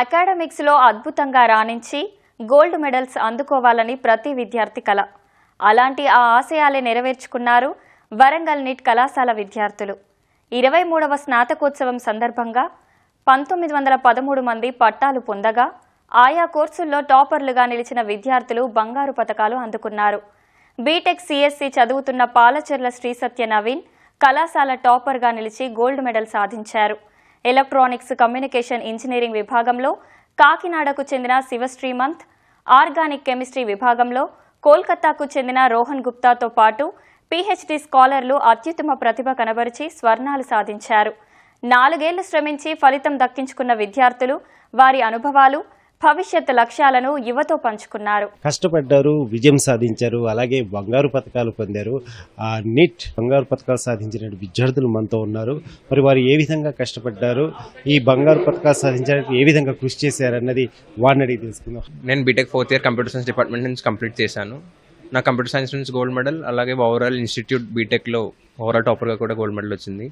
అకాడమిక్స్లో అద్భుతంగా రాణించి gold medals అందుకోవాలని ప్రతి విద్యార్థి కల. అలాంటి ఆ ఆశయాలే నెరవేర్చుకున్నారు వరంగల్ నిట్ కళాశాల విద్యార్థులు. ఇరవై మూడవ స్నాతకోత్సవం సందర్భంగా పంతొమ్మిది వందల పదమూడు మంది పట్టాలు పొందగా ఆయా కోర్సుల్లో టాపర్లుగా నిలిచిన విద్యార్థులు బంగారు పథకాలు అందుకున్నారు. బీటెక్ సిఎస్సి చదువుతున్న పాలచెర్ల శ్రీ సత్య నవీన్ కళాశాల టాపర్గా నిలిచి గోల్డ్ మెడల్ సాధించారు. ఎలక్ట్రానిక్స్ కమ్యూనికేషన్ ఇంజనీరింగ్ విభాగంలో కాకినాడకు చెందిన శివ శ్రీమంత్ ఆర్గానిక్ కెమిస్ట్రీ విభాగంలో కోల్కతాకు చెందిన రోహన్ గుప్తాతో పాటు పీహెచ్డీ స్కాలర్లు అత్యుత్తమ ప్రతిభ కనబరిచి స్వర్ణాలు సాధించారు. నాలుగేళ్ళు శ్రమించి ఫలితం దక్కించుకున్న విద్యార్థులు వారి అనుభవాలు భవిష్యత్ లక్ష్యాలను యువతో పంచుకున్నారు. కష్టపడ్డారు విజయం సాధించారు అలాగే బంగారు పథకాలు పొందారు. ఆ నీట్ బంగారు పథకాలు సాధించిన విద్యార్థులు మనతో ఉన్నారు. మరి వారు ఏ విధంగా కష్టపడ్డారు ఈ బంగారు పథకాలు సాధించడానికి ఏ విధంగా కృషి చేశారన్నది వారిని అడిగి తెలుసుకుందాం. నేను B Tech fourth year computer science department నుంచి కంప్లీట్ చేశాను. నా కంప్యూటర్ సైన్స్ నుంచి గోల్డ్ మెడల్ అలాగే ఓవరాల్ ఇన్స్టిట్యూట్ బీటెక్లో ఓవరాల్ టాపర్గా కూడా గోల్డ్ మెడల్ వచ్చింది.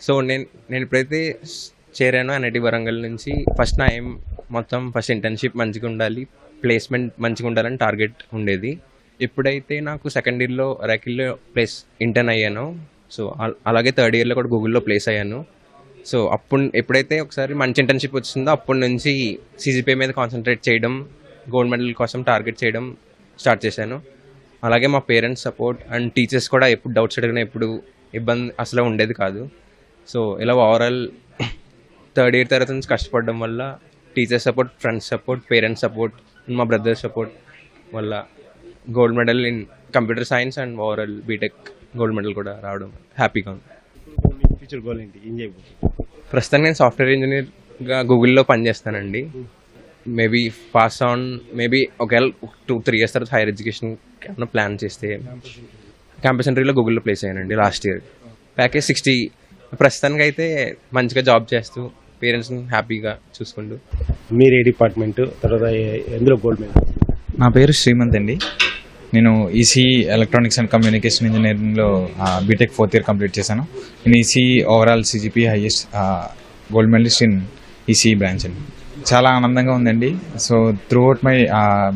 సో నేను నేను ఇప్పుడైతే చేరాను ఎన్ఐటి వరంగల్ నుంచి. ఫస్ట్ నా ఏం మొత్తం ఫస్ట్ ఇంటర్న్షిప్ మంచిగా ఉండాలి. ప్లేస్మెంట్ మంచిగా ఉండాలని టార్గెట్ ఉండేది. ఎప్పుడైతే నాకు సెకండ్ ఇయర్లో ర్యాకిల్లో ప్లేస్ ఇంటర్న్ అయ్యానో సో అలాగే థర్డ్ ఇయర్లో కూడా గూగుల్లో ప్లేస్ అయ్యాను. సో అప్పుడు ఎప్పుడైతే ఒకసారి మంచి ఇంటర్న్షిప్ వచ్చిందో అప్పటి నుంచి సీజీపీ మీద కాన్సన్ట్రేట్ చేయడం గోల్డ్ మెడల్ కోసం టార్గెట్ చేయడం స్టార్ట్ చేశాను. అలాగే మా పేరెంట్స్ సపోర్ట్ అండ్ టీచర్స్ కూడా ఎప్పుడు డౌట్స్ అడిగినా ఎప్పుడు ఇబ్బంది అసలు ఉండేది కాదు. సో ఇలా ఓవరాల్ థర్డ్ ఇయర్ తర్వాత నుంచి కష్టపడడం వల్ల teacher support friends support parents support మా బ్రదర్ సపోర్ట్ వల్ల gold medal in computer science and overall BTech gold medal కూడా రావడం హ్యాపీగా ఉంది. ఫ్యూచర్ గోల్ ఏంటి? ఏం చేయబోతున్నారు ప్రస్తుతానికి నేను సాఫ్ట్వేర్ ఇంజనీర్గా గూగుల్లో పనిచేస్తానండి. మేబీ పాస్ ఆన్ మేబీ ఒకవేళ టూ త్రీ ఇయర్స్ తర్వాత హైయర్ ఎడ్యుకేషన్ ఏమైనా ప్లాన్ చేస్తే క్యాంపస్ ఇంటర్వ్యూలో గూగుల్లో ప్లేస్ అయ్యానండి లాస్ట్ ఇయర్ ప్యాకేజ్ సిక్స్టీ ప్రస్తుతానికి అయితే మంచిగా జాబ్ చేస్తూ పేరెంట్స్ని హ్యాపీగా చూసుకుంటూ. మీరు ఏ డిపార్ట్మెంట్ తర్వాత ఎందులో గోల్డ్ మెడల్? నా పేరు శ్రీమంత్ అండి. నేను ఈసీ ఎలక్ట్రానిక్స్ అండ్ కమ్యూనికేషన్ ఇంజనీరింగ్లో బీటెక్ ఫోర్త్ ఇయర్ కంప్లీట్ చేశాను. నేను EC overall CGPA highest gold medalist in EC branch అండి. చాలా ఆనందంగా ఉందండి. So throughout my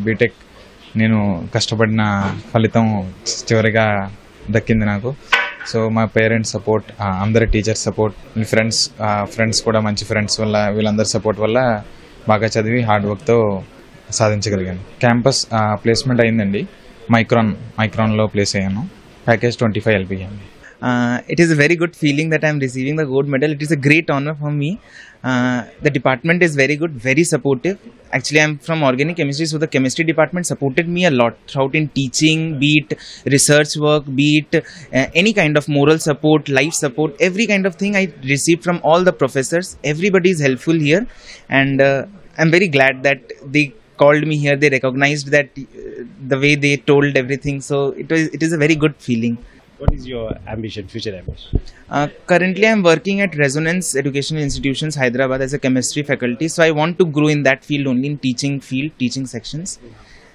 BTech నేను కష్టపడిన ఫలితం చివరిగా దక్కింది నాకు. సో మా పేరెంట్స్ సపోర్ట్ అందరి టీచర్స్ సపోర్ట్ ఫ్రెండ్స్ ఫ్రెండ్స్ కూడా మంచి ఫ్రెండ్స్ వల్ల వీళ్ళందరి సపోర్ట్ వల్ల బాగా చదివి హార్డ్ వర్క్తో సాధించగలిగాను. క్యాంపస్ ప్లేస్మెంట్ అయిందండి. మైక్రాన్ మైక్రాన్లో ప్లేస్ అయ్యాను. ప్యాకేజ్ ట్వంటీ ఫైవ్ ఎల్పీ అండి. Uh, it is a very good feeling that I'm receiving the gold medal. It is a great honor for me. Uh, the department is very good, very supportive. Actually, I'm from organic chemistry, so the chemistry department supported me a lot throughout in teaching, be it research work, be it uh, any kind of moral support, life support, every kind of thing I received from all the professors. Everybody is helpful here, and uh, I'm very glad that they called me here. They recognized that uh, the way they told everything. So it was it is a very good feeling. What is your ambition, future ambition? Uh, currently, I'm working at Resonance Educational Institutions, Hyderabad, as a chemistry faculty. So I want to grow in that field only, in teaching field, teaching sections.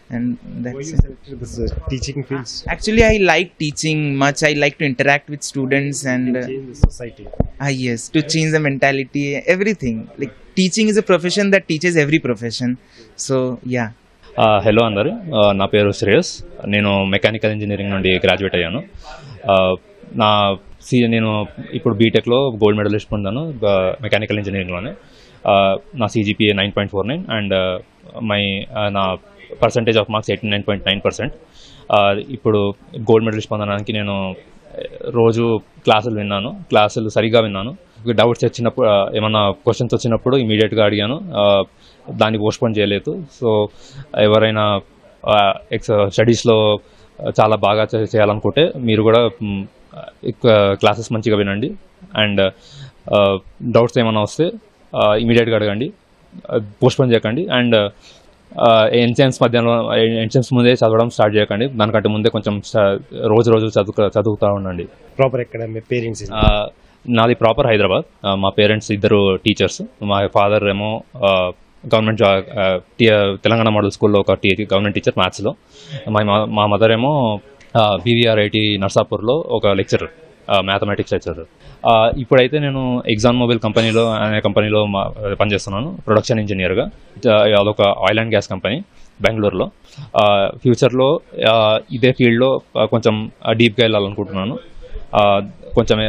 And that's selected This, teaching fields. Uh, actually, I like teaching much. I like to interact with students and uh, change the society. ah yes, to change the mentality, everything. Like teaching is a profession that teaches every profession. So yeah. Hello అందరు. నా పేరు శ్రేయస్. నేను mechanical engineering నుండి graduate అయ్యాను. నా C నేను ఇప్పుడు బీటెక్లో గోల్డ్ మెడలిస్ట్ పొందాను మెకానికల్ ఇంజనీరింగ్లోనే నా CGPA nine point four nine and my నా percentage of marks eighty nine point nine percent ఇప్పుడు గోల్డ్ మెడలిస్ట్ పొందడానికి నేను రోజు క్లాసులు విన్నాను. క్లాసులు సరిగా విన్నాను. డౌట్స్ వచ్చినప్పుడు ఏమైనా ఏమన్నా క్వశ్చన్స్ వచ్చినప్పుడు ఇమీడియట్గా అడిగాను. దాన్ని పోస్ట్పోన్ చేయలేదు. సో ఎవరైనా ఎక్స్ స్టడీస్లో చాలా బాగా చేయాలనుకుంటే మీరు కూడా క్లాసెస్ మంచిగా వినండి. అండ్ డౌట్స్ ఏమైనా వస్తే ఇమీడియట్గా అడగండి. పోస్ట్పోన్ చేయకండి. అండ్ ఎన్సెన్స్ మధ్యాహ్నం ఎన్సెన్స్ ముందే చదవడం స్టార్ట్ చేయకండి. దానికంటే ముందే కొంచెం రోజు రోజు చదువు చదువుతూ ఉండండి. ప్రాపర్ ఎక్కడ? మీ పేరెంట్స్ నాది ప్రాపర్ హైదరాబాద్. మా పేరెంట్స్ ఇద్దరు టీచర్స్. మా ఫాదర్ ఏమో గవర్నమెంట్ జా తెలంగాణ మోడల్ స్కూల్లో ఒక టీ గవర్నమెంట్ టీచర్ మ్యాథ్స్లో. మా మా మదర్ ఏమో బీవీఆర్ ఐటీ నర్సాపూర్లో ఒక లెక్చరర్ మ్యాథమెటిక్స్ లెక్చరర్. ఇప్పుడైతే నేను ఎగ్జామ్ మొబైల్ కంపెనీలో అనే కంపెనీలో మా- పనిచేస్తున్నాను ప్రొడక్షన్ ఇంజనీర్గా. అదొక ఆయిల్ అండ్ గ్యాస్ కంపెనీ బెంగళూరులో. ఫ్యూచర్లో ఇదే ఫీల్డ్లో కొంచెం డీప్గా వెళ్ళాలనుకుంటున్నాను. కొంచెం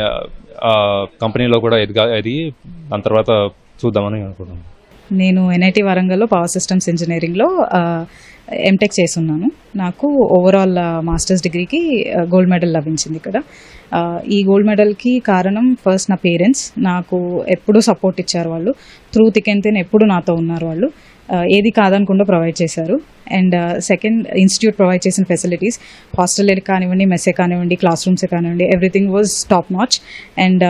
కంపెనీలో కూడా ఎదిగా ఎదిగి దాని తర్వాత చూద్దామని అనుకుంటున్నాను. నేను ఎన్ఐటి వరంగల్లో పవర్ సిస్టమ్స్ ఇంజనీరింగ్లో ఎంటెక్ చేస్తున్నాను. నాకు ఓవరాల్ మాస్టర్స్ డిగ్రీకి గోల్డ్ మెడల్ లభించింది ఇక్కడ. ఈ గోల్డ్ మెడల్కి కారణం ఫస్ట్ నా పేరెంట్స్ నాకు ఎప్పుడూ సపోర్ట్ ఇచ్చారు వాళ్ళు. త్రూ థిక్ అండ్ ఎప్పుడు నాతో ఉన్నారు వాళ్ళు. ఏది కాదనకుండా ప్రొవైడ్ చేశారు. అండ్ సెకండ్ ఇన్స్టిట్యూట్ ప్రొవైడ్ చేసిన ఫెసిలిటీస్ హాస్టల్ కానివ్వండి మెస్సే కానివ్వండి క్లాస్ రూమ్స్ కానివ్వండి everything was top notch and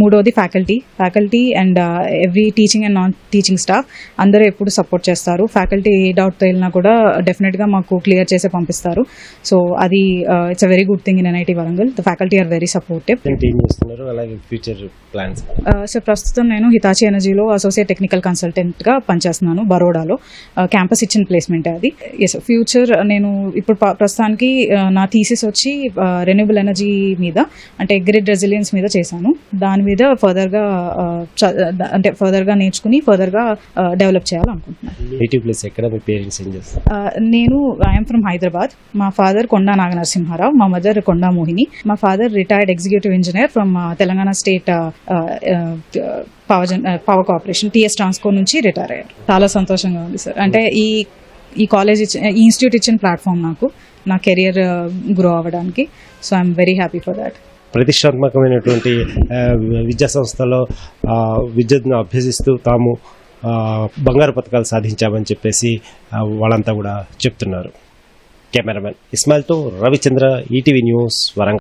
మూడోది faculty faculty and every teaching and non teaching staff అందరూ ఎప్పుడు సపోర్ట్ చేస్తారు. ఫ్యాకల్టీ ఏ డౌట్తో వెళ్ళినా కూడా డెఫినెట్గా మాకు క్లియర్ చేసి పంపిస్తారు. సో అది it's a very good thing in NIT Warangal. The faculty are very supportive so ప్రస్తుతం నేను హితాచి ఎనర్జీలో అసోసియేట్ టెక్నికల్ కన్సల్టెంట్గా పనిచేస్తున్నాను బరోడాలో క్యాంపస్ ఇచ్చిన ప్లేస్మెంట్ అది ఎస్ ఫ్యూచర్ నేను ఇప్పుడు ప్రస్తుతానికి ఆ, నా థీసిస్ వచ్చి రెన్యూబుల్ ఎనర్జీ మీద అంటే గ్రిడ్ రెసిలియన్స్ మీద చేశాను. దాని మీద ఫర్దర్గా అంటే ఫర్దర్గా నేర్చుకుని ఫర్దర్గా డెవలప్ చేయాలనుకుంటున్నాను పేరెంట్స్ ఏం నేను ఐఎమ్ ఫ్రమ్ హైదరాబాద్ మా ఫాదర్ కొండా నాగనరసింహారావు మా మదర్ కొండా మోహిని. మా father retired executive engineer from Telangana state power gen power corporation TS Transco నుంచి రిటైర్ అయ్యారు. చాలా సంతోషంగా ఉంది సార్ అంటే ఈ ఈ కాలేజ్ ఇచ్చిన ఈ ఇన్స్టిట్యూట్ ఇచ్చిన ప్లాట్ఫామ్ నాకు. నా కెరియర్ గ్రో uh, అవ్వడానికి. So I'm very happy for that ప్రతిష్టాత్మకమైనటువంటి uh, విద్యా సంస్థలో uh, విద్యను అభ్యసిస్తూ తాము బంగారు పథకాలు సాధించామని చెప్పేసి వాళ్ళంతా కూడా చెప్తున్నారు. కెమెరామెన్ ఇస్మాయిల్తో రవిచంద్ర ఈటీవీ న్యూస్ వరంగల్.